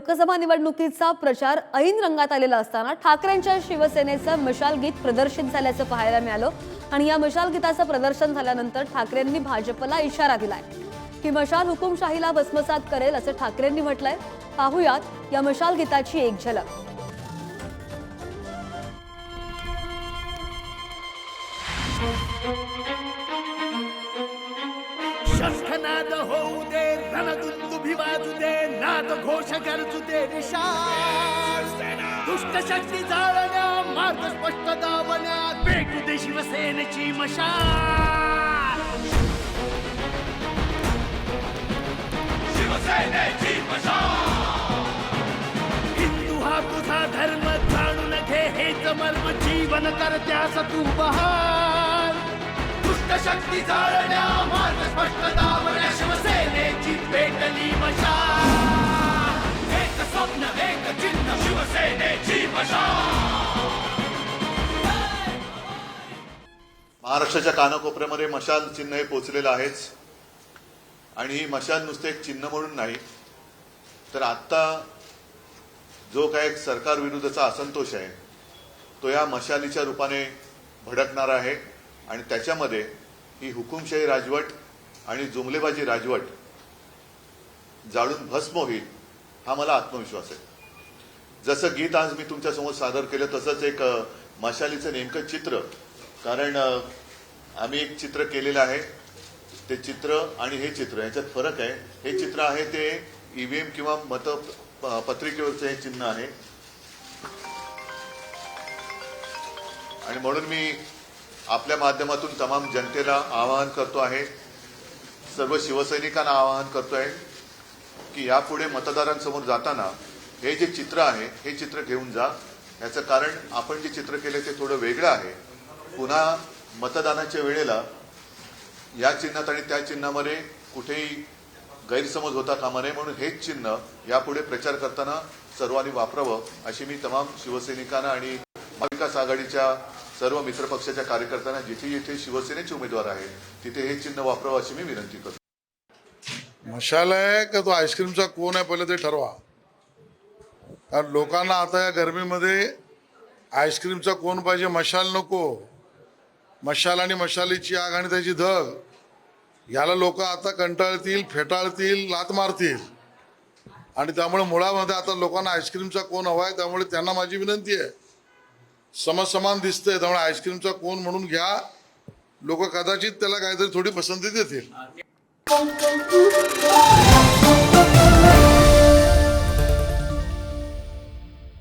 लोकसभा निवडणुकीचा प्रचार ऐन रंगात आलेला असताना ठाकरेंच्या शिवसेनेचं मशाल गीत प्रदर्शित झाल्याचं पाहायला मिळालं आणि या मशाल गीताचं प्रदर्शन झाल्यानंतर ठाकरेंनी भाजपला इशारा दिलाय. की मशाल हुकुमशाहीला भस्मसात करेल असं ठाकरेंनी म्हटलंय. पाहुयात या मशाल गीताची एक झलक. शंखनाद दे नाद घोष गरजू दे निशाण दुष्ट शक्ती जाळण्या मार्ग स्पष्ट दावण्यात भेटू दे शिवसेनेची मशाल. शिवसेनेची हिंदू हा तुझा धर्म जाणून घे हेच मर्म जीवन कर त्यास तू बहार दुष्ट शक्ती जाळण्या मार्ग स्पष्ट दावण्या शिवसेनेची महाराष्ट्राच्या कानाकोपऱ्यामध्ये मशाल चिन्ह हे पोचलेलं आहेच. आणि ही मशाल नुसते एक चिन्ह म्हणून नाही तर आत्ता जो काय सरकार विरुद्धचा असंतोष आहे तो या मशालीच्या रूपाने भडकणार आहे. आणि त्याच्यामध्ये ही हुकुमशाही राजवट आणि जुमलेबाजी राजवट जाळून भस्म होईल हा मला आत्मविश्वास आहे. जसं गीत आज मी तुमच्यासमोर सादर केलं तसंच एक मशालीचं नेमकं चित्र. कारण आम्ही एक चित्र केलेलं आहे. ते चित्र आणि हे चित्र याच्यात फरक आहे. हे चित्र आहे ते ईव्हीएम किंवा मत प- पत्रिकेवरचं हे चिन्ह आहे. आणि म्हणून मी आपल्या माध्यमातून तमाम जनतेला आवाहन करतो आहे. सर्व शिवसैनिकांना आवाहन करतो आहे की यापुढे मतदारांसमोर जाताना हे जे चित्र आहे हे चित्र घेऊन जा. याचं कारण आपण जे चित्र केले ते थोडं वेगळं आहे. पुन्हा मतदानाच्या वेळेला या चिन्हात आणि त्या चिन्हामध्ये कुठेही गैरसमज होता कामा नये म्हणून हेच चिन्ह यापुढे प्रचार करताना सर्वांनी वापरावं अशी मी तमाम शिवसैनिकांना आणि महाविकास आघाडीच्या सर्व मित्रपक्षाच्या कार्यकर्त्यांना जिथे जिथे शिवसेनेचे उमेदवार आहेत तिथे हे चिन्ह वापरावं अशी मी विनंती करतो. मशाल आहे का तो आईस्क्रीमचा कोण आहे पहिले ते ठरवा. कारण लोकांना आता या गरमीमध्ये आईस्क्रीमचा कोण पाहिजे मशाल नको. मशाल आणि मशालीची आग आणि त्याची धग. याला लोक आता कंटाळतील फेटाळतील लात मारतील. आणि त्यामुळे मुळामध्ये आता लोकांना आईस्क्रीमचा कोण हवा आहे त्यामुळे त्यांना माझी विनंती आहे. समसमान दिसतंय त्यामुळे आईस्क्रीमचा कोण म्हणून घ्या. लोक कदाचित त्याला काहीतरी थोडी पसंती देतील.